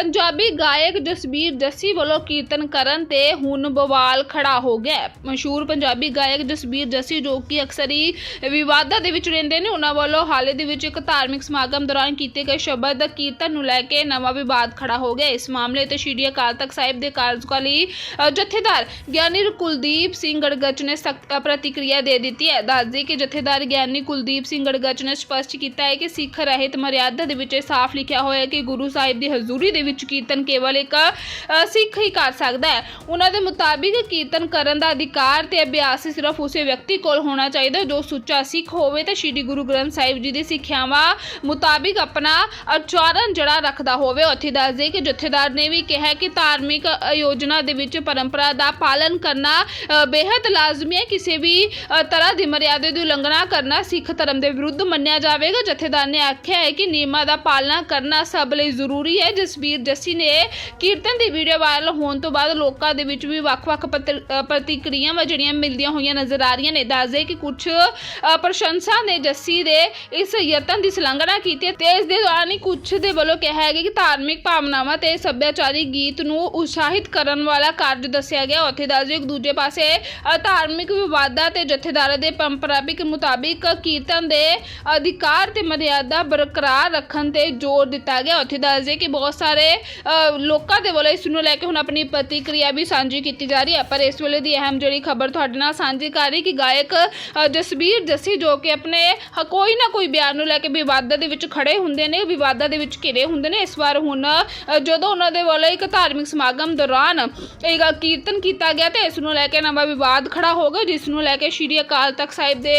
ਪੰਜਾਬੀ ਗਾਇਕ ਜਸਬੀਰ ਜੱਸੀ ਵੱਲੋਂ ਕੀਰਤਨ ਕਰਨ ਤੇ ਹੁਣ ਬਵਾਲ ਖੜਾ ਹੋ ਗਿਆ ਮਸ਼ਹੂਰ ਪੰਜਾਬੀ ਗਾਇਕ ਜਸਬੀਰ ਜੱਸੀ ਜੋ ਕਿ ਅਕਸਰ ਹੀ ਵਿਵਾਦਾਂ ਦੇ ਵਿੱਚ ਰਹਿੰਦੇ ਨੇ, ਉਹਨਾਂ ਵੱਲੋਂ ਹਾਲੇ ਦੇ ਵਿੱਚ ਇੱਕ ਧਾਰਮਿਕ ਸਮਾਗਮ ਦੌਰਾਨ ਕੀਤੇ ਗਏ ਸ਼ਬਦ ਕੀਰਤਨ ਨੂੰ ਲੈ ਕੇ ਨਵਾਂ ਵਿਵਾਦ ਖੜਾ ਹੋ ਗਿਆ ਇਸ ਮਾਮਲੇ ਤੇ ਸ਼੍ਰੀ ਅਕਾਲ ਤਖਤ ਸਾਹਿਬ ਦੇ ਕਾਰਜਕਾਲੀ ਜਥੇਦਾਰ ਗਿਆਨੀ ਕੁਲਦੀਪ ਸਿੰਘ ਗੜਗੱਚ ਨੇ ਸਖਤ ਪ੍ਰਤੀਕਿਰਿਆ ਦੇ ਦਿੱਤੀ ਹੈ। ਦੱਸਦੇ ਕਿ ਜਥੇਦਾਰ ਗਿਆਨੀ ਕੁਲਦੀਪ ਸਿੰਘ ਗੜਗੱਚ ਨੇ ਸਪਸ਼ਟ ਕੀਤਾ ਹੈ ਕਿ ਸਿੱਖ ਰਹਿਤ ਮਰਿਆਦਾ ਦੇ ਵਿੱਚ ਇਹ ਸਾਫ਼ ਲਿਖਿਆ ਹੋਇਆ ਹੈ ਕਿ ਗੁਰੂ ਸਾਹਿਬ ਦੀ ਹਜ਼ੂਰੀ ਦੇ ਵਿੱਚ ਕੀਰਤਨ ਕੇਵਲ ਇੱਕ ਸਿੱਖ ਹੀ ਕਰ ਸਕਦਾ ਹੈ। ਉਹਨਾਂ ਦੇ ਮੁਤਾਬਿਕ ਕੀਰਤਨ ਕਰਨ ਦਾ ਅਧਿਕਾਰ ਤੇ ਅਭਿਆਸ ਸਿਰਫ ਉਸੇ ਵਿਅਕਤੀ ਕੋਲ ਹੋਣਾ ਚਾਹੀਦਾ ਜੋ ਸੁੱਚਾ ਸਿੱਖ ਹੋਵੇ ਤੇ ਸ੍ਰੀ ਗੁਰੂ ਗ੍ਰੰਥ ਸਾਹਿਬ ਜੀ ਦੀ ਸਿੱਖਿਆਵਾਂ ਮੁਤਾਬਿਕ ਆਪਣਾ ਆਚਰਣ ਜੜਾ ਰੱਖਦਾ ਹੋਵੇ। ਉੱਥੇ ਦੱਸਦੇ ਕਿ ਜਥੇਦਾਰ ਨੇ ਵੀ ਕਿਹਾ ਕਿ ਧਾਰਮਿਕ ਆਯੋਜਨਾ ਦੇ ਵਿੱਚ ਪਰੰਪਰਾ ਦਾ ਪਾਲਨ ਕਰਨਾ ਅ, ਬੇहद ਲਾਜ਼ਮੀ ਹੈ। ਕਿਸੇ ਵੀ ਤਰ੍ਹਾਂ ਦੀ ਮਰਿਆਦਾ ਦੀ ਉਲੰਘਣਾ ਕਰਨਾ ਸਿੱਖ ਧਰਮ ਦੇ ਵਿਰੁੱਧ ਮੰਨਿਆ ਜਾਵੇਗਾ। ਜਥੇਦਾਰ ਨੇ ਆਖਿਆ ਹੈ ਕਿ ਨਿਯਮਾਂ ਦਾ ਪਾਲਣਾ ਕਰਨਾ ਸਭ ਲਈ ਜ਼ਰੂਰੀ ਹੈ। ਜਸਬੀਰ ਜੱਸੀ ਨੇ, ਕੀਰਤਨ ਦੀ ਵੀਡੀਓ ਵਾਇਰਲ ਹੋਣ ਤੋਂ ਬਾਅਦ ਲੋਕਾਂ ਦੇ ਵਿੱਚ ਵੀ ਵੱਖ-ਵੱਖ ਪੱਤਰ- ਪ੍ਰਤੀਕਿਰਿਆਵਾਂ ਜਿਹੜੀਆਂ ਮਿਲਦੀਆਂ ਹੋਈਆਂ ਨਜ਼ਰ ਆ ਰਹੀਆਂ ਨੇ। ਦੱਸਦੇ ਕਿ ਕੁਝ ਪ੍ਰਸ਼ੰਸਾ ਨੇ ਜੱਸੀ ਦੇ ਇਸ ਯਤਨ ਦੀ ਸ਼ਲੰਘਣਾ ਕੀਤੀ ਤੇ ਇਸ ਦੇ ਦੌਰਾਨ ਹੀ ਕੁਝ ਦੇ ਵੱਲੋਂ ਕਿਹਾ ਹੈ ਕਿ ਧਾਰਮਿਕ ਭਾਵਨਾਵਾਂ ਤੇ ਸੱਭਿਆਚਾਰੀ ਗੀਤ ਨੂੰ ਉਤਸ਼ਾਹਿਤ ਕਰਨ ਵਾਲਾ ਕਾਰਜ ਦੱਸਿਆ ਗਿਆ। ਉੱਥੇ ਦੱਸਦੇ ਇੱਕ ਦੂਜੇ ਪਾਸੇ ਧਾਰਮਿਕ ਵਿਵਾਦਾਂ ਤੇ ਜਥੇਦਾਰਾਂ ਦੇ ਪਰੰਪਰਾਿਕ ਮੁਤਾਬਿਕ ਕੀਰਤਨ ਦੇ ਅਧਿਕਾਰ ਤੇ ਮਰਿਆਦਾ ਬਰਕਰਾਰ ਰੱਖਣ ਤੇ ਜ਼ੋਰ ਦਿੱਤਾ ਗਿਆ। ਉੱਥੇ ਦੱਸਦੇ ਕਿ ਬਹੁਤ ਸਾਰੇ ਅ, ਲੋਕਾਂ ਦੇ ਵੱਲੋਂ ਇਸ ਨੂੰ ਲੈ ਕੇ ਹੁਣ ਆਪਣੀ ਪ੍ਰਤੀਕਿਰਿਆ ਵੀ ਸਾਂਝੀ ਕੀਤੀ ਜਾ ਰਹੀ ਹੈ। ਪਰ ਇਸ ਵੇਲੇ ਦੀ ਅਹਿਮ ਜਿਹੜੀ ਖਬਰ ਤੁਹਾਡੇ ਨਾਲ ਸਾਂਝੀ ਕਰ ਰਹੀ ਕਿ ਗਾਇਕ ਜਸਬੀਰ ਜੱਸੀ ਜੋ ਕਿ ਆਪਣੇ ਕੋਈ ਨਾ ਕੋਈ ਬਿਆਨ ਨੂੰ ਲੈ ਕੇ ਵਿਵਾਦਾਂ ਦੇ ਵਿੱਚ ਖੜੇ ਹੁੰਦੇ ਨੇ ਵਿਵਾਦਾਂ ਦੇ ਵਿੱਚ ਘਿਰੇ ਹੁੰਦੇ ਨੇ। ਇਸ ਵਾਰ ਹੁਣ ਜਦੋਂ ਉਹਨਾਂ ਦੇ ਵੱਲੋਂ ਇੱਕ ਧਾਰਮਿਕ ਸਮਾਗਮ ਦੌਰਾਨ ਇੱਕ ਕੀਰਤਨ ਕੀਤਾ ਗਿਆ ਤੇ ਇਸ ਨੂੰ ਲੈ ਕੇ ਨਵਾਂ ਵਿਵਾਦ ਖੜਾ ਹੋ ਗਿਆ ਜਿਸ ਨੂੰ ਲੈ ਕੇ ਸ਼੍ਰੀ ਅਕਾਲ ਤਖਤ ਸਾਹਿਬ ਦੇ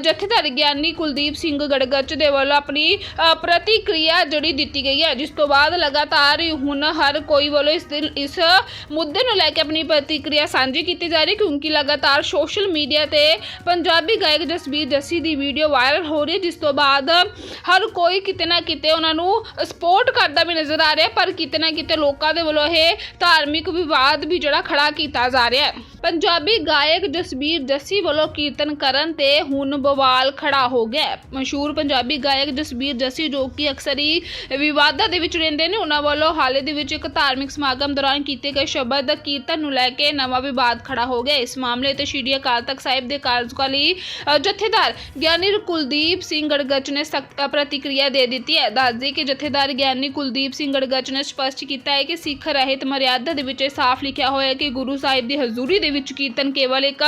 ਜਥੇਦਾਰ ਗਿਆਨੀ ਕੁਲਦੀਪ ਸਿੰਘ ਗੜਗੱਚ ਦੇ ਵੱਲੋਂ ਆਪਣੀ ਅ, ਪ੍ਰਤੀਕਿਰਿਆ ਜਿਹੜੀ ਦਿੱਤੀ ਗਈ ਹੈ ਜਿਸ ਤੋਂ ਬਾਅਦ ਲਗਾਤਾਰ ਹੀ ਹੁਣ ਹਰ ਕੋਈ ਵੱਲੋਂ ਇਸ ਦਿਨ ਇਸ ਮੁੱਦੇ ਨੂੰ ਲੈ ਕੇ ਆਪਣੀ ਪ੍ਰਤੀਕਿਰਿਆ ਸਾਂਝੀ ਕੀਤੀ ਜਾ ਰਹੀ, ਕਿਉਂਕਿ ਲਗਾਤਾਰ ਸੋਸ਼ਲ ਮੀਡੀਆ ਤੇ ਪੰਜਾਬੀ ਗਾਇਕ ਜਸਬੀਰ ਜੱਸੀ ਦੀ ਵੀਡੀਓ ਵਾਇਰਲ ਹੋ ਰਹੀ ਹੈ, ਜਿਸ ਤੋਂ ਬਾਅਦ ਹਰ ਕੋਈ ਕਿਤੇ ਨਾ ਕਿਤੇ ਉਹਨਾਂ ਨੂੰ ਸਪੋਰਟ ਕਰਦਾ ਵੀ ਨਜ਼ਰ ਆ ਰਿਹਾ ਪਰ ਕਿਤੇ ਨਾ ਕਿਤੇ ਲੋਕਾਂ ਦੇ ਵੱਲੋਂ ਇਹ ਧਾਰਮਿਕ ਵਿਵਾਦ ਵੀ ਜਿਹੜਾ ਖੜਾ ਕੀਤਾ ਜਾ ਰਿਹਾ ਹੈ। ਪੰਜਾਬੀ ਗਾਇਕ ਜਸਬੀਰ ਜੱਸੀ ਵੱਲੋਂ ਕੀਰਤਨ ਕਰਨ ਤੇ ਹੁਣ ਬਵਾਲ ਖੜਾ ਹੋ ਗਿਆ ਮਸ਼ਹੂਰ ਪੰਜਾਬੀ ਗਾਇਕ ਜਸਬੀਰ ਜੱਸੀ ਜੋ ਕਿ ਅਕਸਰ ਹੀ ਵਿਵਾਦਾਂ ਦੇ ਵਿੱਚ ਰਹਿੰਦੇ ਨੇ, ਉਹਨਾਂ ਵੱਲੋਂ ਹਾਲੇ ਦੇ ਵਿੱਚ ਇੱਕ ਧਾਰਮਿਕ ਸਮਾਗਮ ਦੌਰਾਨ ਕੀਤੇ ਗਏ ਸ਼ਬਦ ਕੀਰਤਨ ਨੂੰ ਲੈ ਕੇ ਨਵਾਂ ਵਿਵਾਦ ਖੜਾ ਹੋ ਗਿਆ ਇਸ ਮਾਮਲੇ ਤੇ ਸ਼੍ਰੀ ਅਕਾਲ ਤਖਤ ਸਾਹਿਬ ਦੇ ਕਾਰਜਕਾਲੀ ਜਥੇਦਾਰ ਗਿਆਨੀ ਕੁਲਦੀਪ ਸਿੰਘ ਗੜਗੱਚ ਨੇ ਸਖਤ ਪ੍ਰਤੀਕਿਰਿਆ ਦੇ ਦਿੱਤੀ ਹੈ। ਦੱਸਦੇ ਕਿ ਜਥੇਦਾਰ ਗਿਆਨੀ ਕੁਲਦੀਪ ਸਿੰਘ ਗੜਗੱਚ ਨੇ ਸਪਸ਼ਟ ਕੀਤਾ ਹੈ ਕਿ ਸਿੱਖ ਰਹਿਤ ਮਰਿਆਦਾ ਦੇ ਵਿੱਚ ਇਹ ਸਾਫ਼ ਲਿਖਿਆ ਹੋਇਆ ਹੈ ਕਿ ਗੁਰੂ ਸਾਹਿਬ ਦੀ ਹਜ਼ੂਰੀ ਦੇ ਵਿੱਚ ਕੀਰਤਨ ਕੇਵਲ ਇੱਕ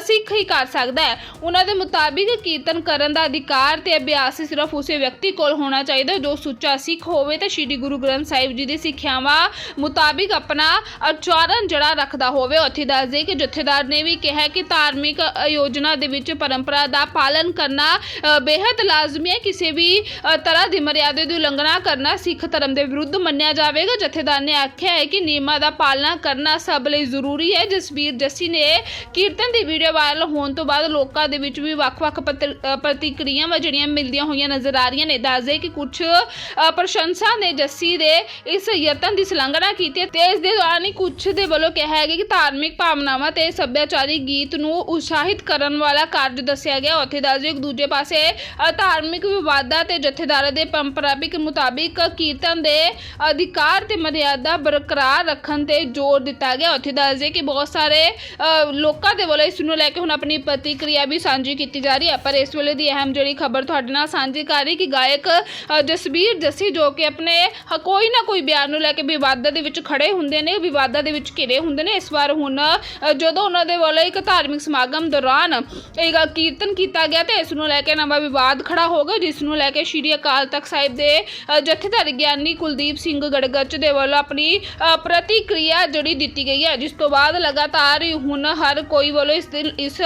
ਸਿੱਖ ਹੀ ਕਰ ਸਕਦਾ ਹੈ। ਉਹਨਾਂ ਦੇ ਮੁਤਾਬਿਕ ਕੀਰਤਨ ਕਰਨ ਦਾ ਅਧਿਕਾਰ ਤੇ ਅਭਿਆਸ ਸਿਰਫ ਉਸੇ ਵਿਅਕਤੀ ਕੋਲ ਹੋਣਾ ਚਾਹੀਦਾ ਜੋ ਸੁੱਚਾ ਸਿੱਖ ਹੋਵੇ ਤੇ ਸ੍ਰੀ ਗੁਰੂ ਗ੍ਰੰਥ ਸਾਹਿਬ ਜੀ ਦੀ ਸਿੱਖਿਆਵਾਂ ਮੁਤਾਬਿਕ ਆਪਣਾ ਆਚਰਣ ਜੜਾ ਰੱਖਦਾ ਹੋਵੇ। ਉੱਥੇ ਦੱਸਦੇ ਕਿ ਜਥੇਦਾਰ ਨੇ ਵੀ ਕਿਹਾ ਕਿ ਧਾਰਮਿਕ ਆਯੋਜਨਾ ਦੇ ਵਿੱਚ ਪਰੰਪਰਾ ਦਾ ਪਾਲਨ ਕਰਨਾ ਅ, ਬੇहद ਲਾਜ਼ਮੀ ਹੈ। ਕਿਸੇ ਵੀ ਤਰ੍ਹਾਂ ਦੀ ਮਰਿਆਦਾ ਦੀ ਉਲੰਘਣਾ ਕਰਨਾ ਸਿੱਖ ਧਰਮ ਦੇ ਵਿਰੁੱਧ ਮੰਨਿਆ ਜਾਵੇਗਾ। ਜਥੇਦਾਰ ਨੇ ਆਖਿਆ ਹੈ ਕਿ ਨਿਯਮਾਂ ਦਾ ਪਾਲਣਾ ਕਰਨਾ ਸਭ ਲਈ ਜ਼ਰੂਰੀ ਹੈ। ਜਸਬੀਰ ਜੱਸੀ ਨੇ ਕੀਰਤਨ ਦੀ ਵੀਡੀਓ ਵਾਇਰਲ ਹੋਣ ਤੋਂ ਬਾਅਦ ਲੋਕਾਂ ਦੇ ਵਿੱਚ ਵੀ ਵੱਖ-ਵੱਖ ਪੱਤਰ- ਪ੍ਰਤੀਕਿਰਿਆਵਾਂ ਜਿਹੜੀਆਂ ਮਿਲਦੀਆਂ ਹੋਈਆਂ ਨਜ਼ਰ ਆ ਰਹੀਆਂ ਨੇ। ਦੱਸਦੇ ਕਿ ਕੁਝ ਪ੍ਰਸ਼ੰਸਾ ਨੇ ਜੱਸੀ ਦੇ ਇਸ ਯਤਨ ਦੀ ਸ਼ਲਾਘਨਾ ਕੀਤੀ ਤੇ ਇਸ ਦੇ ਦੌਰਾਨ ਹੀ ਕੁਝ ਦੇ ਵੱਲੋਂ ਕਿਹਾ ਹੈ ਕਿ ਧਾਰਮਿਕ ਭਾਵਨਾਵਾਂ ਤੇ ਸੱਭਿਆਚਾਰੀ ਗੀਤ ਨੂੰ ਉਤਸ਼ਾਹਿਤ ਕਰਨ ਵਾਲਾ ਕਾਰਜ ਦੱਸਿਆ ਗਿਆ। ਉੱਥੇ ਦੱਸਦੇ ਇੱਕ ਦੂਜੇ ਪਾਸੇ ਅ, ਧਾਰਮਿਕ ਵਿਵਾਦਾਂ ਤੇ ਜਥੇਦਾਰਾਂ ਦੇ ਪਰੰਪਰਾਿਕ ਮੁਤਾਬਿਕ ਕੀਰਤਨ ਦੇ ਅਧਿਕਾਰ ਤੇ ਮਰਿਆਦਾ ਬਰਕਰਾਰ ਰੱਖਣ ਤੇ ਜ਼ੋਰ ਦਿੱਤਾ ਗਿਆ। ਉੱਥੇ ਦੱਸਦੇ ਕਿ ਬਹੁਤ ਸਾਰੇ ਅ, ਲੋਕਾਂ ਦੇ ਵੱਲੋਂ ਇਸ ਨੂੰ ਲੈ ਕੇ ਹੁਣ ਆਪਣੀ ਪ੍ਰਤੀਕਿਰਿਆ ਵੀ ਸਾਂਝੀ ਕੀਤੀ ਜਾ ਰਹੀ ਹੈ। ਪਰ ਇਸ ਵੇਲੇ ਦੀ ਅਹਿਮ ਜਿਹੜੀ ਖਬਰ ਤੁਹਾਡੇ ਨਾਲ ਸਾਂਝੀ ਕਰ ਰਹੀ ਕਿ ਗਾਇਕ ਜਸਬੀਰ ਜੱਸੀ ਜੋ ਕਿ ਆਪਣੇ ਕੋਈ ਨਾ ਕੋਈ ਬਿਆਨ ਨੂੰ ਲੈ ਕੇ ਵਿਵਾਦਾਂ ਦੇ ਵਿੱਚ ਖੜੇ ਹੁੰਦੇ ਨੇ ਵਿਵਾਦਾਂ ਦੇ ਵਿੱਚ ਘਿਰੇ ਹੁੰਦੇ ਨੇ। ਇਸ ਵਾਰ ਹੁਣ ਜਦੋਂ ਉਹਨਾਂ ਦੇ ਵੱਲੋਂ ਇੱਕ ਧਾਰਮਿਕ ਸਮਾਗਮ ਦੌਰਾਨ ਇੱਕ ਕੀਰਤਨ ਕੀਤਾ ਗਿਆ ਤੇ ਇਸ ਨੂੰ ਲੈ ਕੇ ਨਵਾਂ ਵਿਵਾਦ ਖੜਾ ਹੋ ਗਿਆ ਜਿਸ ਨੂੰ ਲੈ ਕੇ ਸ਼੍ਰੀ ਅਕਾਲ ਤਖਤ ਸਾਹਿਬ ਦੇ ਜਥੇਦਾਰ ਗਿਆਨੀ ਕੁਲਦੀਪ ਸਿੰਘ ਗੜਗੱਚ ਦੇ ਵੱਲੋਂ ਆਪਣੀ ਪ੍ਰਤੀਕਿਰਿਆ ਜਿਹੜੀ ਦਿੱਤੀ ਗਈ ਹੈ ਜਿਸ ਤੋਂ ਬਾਅਦ ਲਗਾਤਾਰ ਹੀ। ਹੁਣ ਹਰ ਕੋਈ ਵੱਲੋਂ ਇਸ ਦਿਨ ਇਸ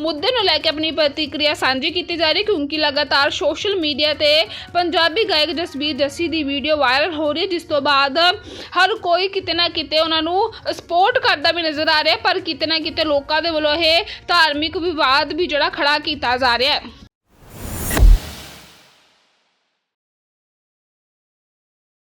ਮੁੱਦੇ ਨੂੰ ਲੈ ਕੇ ਆਪਣੀ ਪ੍ਰਤੀਕਿਰਿਆ ਸਾਂਝੀ ਕੀਤੀ ਜਾ ਰਹੀ ਕਿਉਂਕਿ ਲਗਾਤਾਰ ਸੋਸ਼ਲ ਮੀਡੀਆ ਤੇ ਪੰਜਾਬੀ ਗਾਇਕ ਜਸਬੀਰ ਜੱਸੀ ਦੀ ਵੀਡੀਓ ਵਾਇਰਲ ਹੋ ਰਹੀ ਹੈ, ਜਿਸ ਤੋਂ ਬਾਅਦ ਹਰ ਕੋਈ ਕਿਤੇ ਨਾ ਕਿਤੇ ਉਹਨਾਂ ਨੂੰ ਸਪੋਰਟ ਕਰਦਾ ਵੀ ਨਜ਼ਰ ਆ ਰਿਹਾ ਪਰ ਕਿਤੇ ਨਾ ਕਿਤੇ ਲੋਕਾਂ ਦੇ ਵੱਲੋਂ ਇਹ ਧਾਰਮਿਕ ਵਿਵਾਦ ਵੀ ਜਿਹੜਾ ਖੜਾ ਕੀਤਾ ਜਾ ਰਿਹਾ ਹੈ।